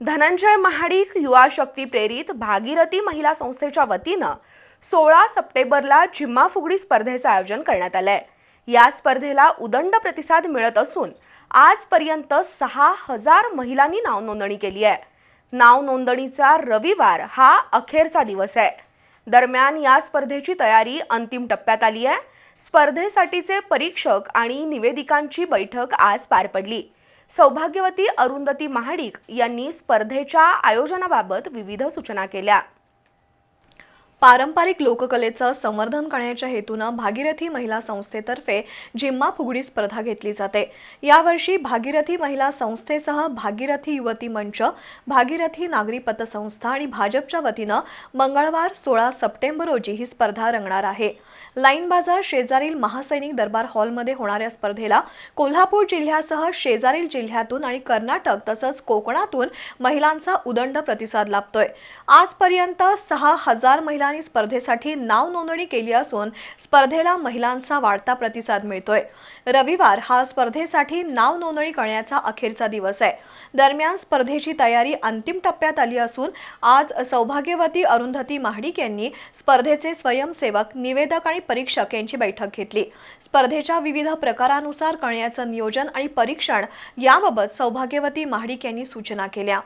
धनंजय महाडिक युवा शक्ती प्रेरित भागीरथी महिला संस्थेच्या वतीनं सोळा सप्टेंबरला झिम्मा फुगडी स्पर्धेचं आयोजन करण्यात आलंय. या स्पर्धेला उदंड प्रतिसाद मिळत असून आजपर्यंत सहा हजार महिलांनी नाव नोंदणी केली आहे. नाव नोंदणीचा रविवार हा अखेरचा दिवस आहे. दरम्यान या स्पर्धेची तयारी अंतिम टप्प्यात आली आहे. स्पर्धेसाठीचे परीक्षक आणि निवेदिकांची बैठक आज पार पडली. सौभाग्यवती अरुंधती महाडिक यांनी स्पर्धेच्या आयोजनाबाबत विविध सूचना केल्या. पारंपरिक लोककलेचं संवर्धन करण्याच्या हेतूनं भागीरथी महिला संस्थेतर्फे जिम्मा फुगडी स्पर्धा घेतली जाते. यावर्षी भागीरथी महिला संस्थेसह भागीरथी युवती मंच भागीरथी नागरी पतसंस्था आणि भाजपच्या वतीनं मंगळवार सोळा सप्टेंबर रोजी ही स्पर्धा रंगणार आहे. लाईन बाजार शेजारील महासैनिक दरबार हॉलमध्ये होणाऱ्या स्पर्धेला कोल्हापूर जिल्ह्यासह शेजारील जिल्ह्यातून आणि कर्नाटक तसंच कोकणातून महिलांचा उदंड प्रतिसाद लाभतोय. आजपर्यंत सहा हजार महिला महिलांनी स्पर्धेसाठी नाव नोंदणी केली असून स्पर्धेला महिलांचा वाढता प्रतिसाद मिळतोय. रविवार हा स्पर्धेसाठी नाव नोंदणी करण्याचा अखेरचा दिवस आहे. दरम्यान स्पर्धेची तयारी अंतिम टप्प्यात आली असून आज सौभाग्यवती अरुंधती महाडिक यांनी स्पर्धेचे स्वयंसेवक निवेदक आणि परीक्षक यांची बैठक घेतली. स्पर्धेच्या विविध प्रकारानुसार करण्याचं नियोजन आणि परीक्षण याबाबत सौभाग्यवती महाडिक यांनी सूचना केल्या.